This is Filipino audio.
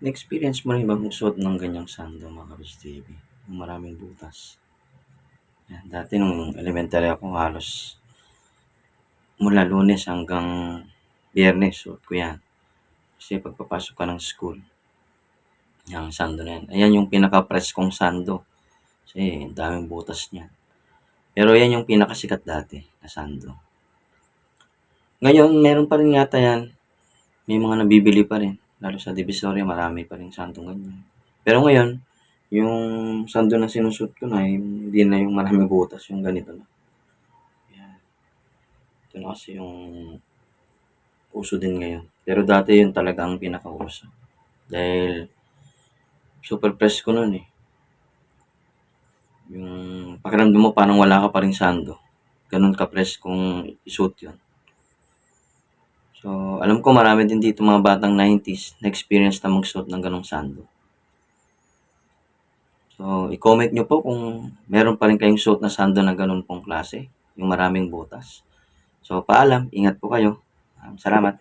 Na-experience mo rin bang magsuot ng ganyang sando mga Kabis TV? Yung maraming butas. Yan. Dati nung elementary ako halos mula lunes hanggang biyernes suot ko yan. Kasi pagpapasok ka ng school, yung sando na yan. Ayan yung pinaka-press kong sando. Kasi daming butas niya. Pero yan yung pinakasikat dati na sando. Ngayon, meron pa rin yata yan. May mga nabibili pa rin. Lalo sa Divisoria, marami pa rin sandong ganyan. Pero ngayon, yung sando na sinusot ko na, yung- hindi na yung maraming butas, yung ganito na. Yan. Ito na kasi yung uso din ngayon. Pero dati yun talaga ang pinakauso. Dahil super press ko nun eh. Yung pakiramdam mo parang wala ka pa rin sando. Ganun ka-press kung isuot yun. So, alam ko marami din dito mga batang 90s na experience na magsuot ng ganong sando. So, i-comment nyo po kung meron pa rin kayong suot na sando na ganun pong klase. Yung maraming butas. So, paalam. Ingat po kayo. Salamat.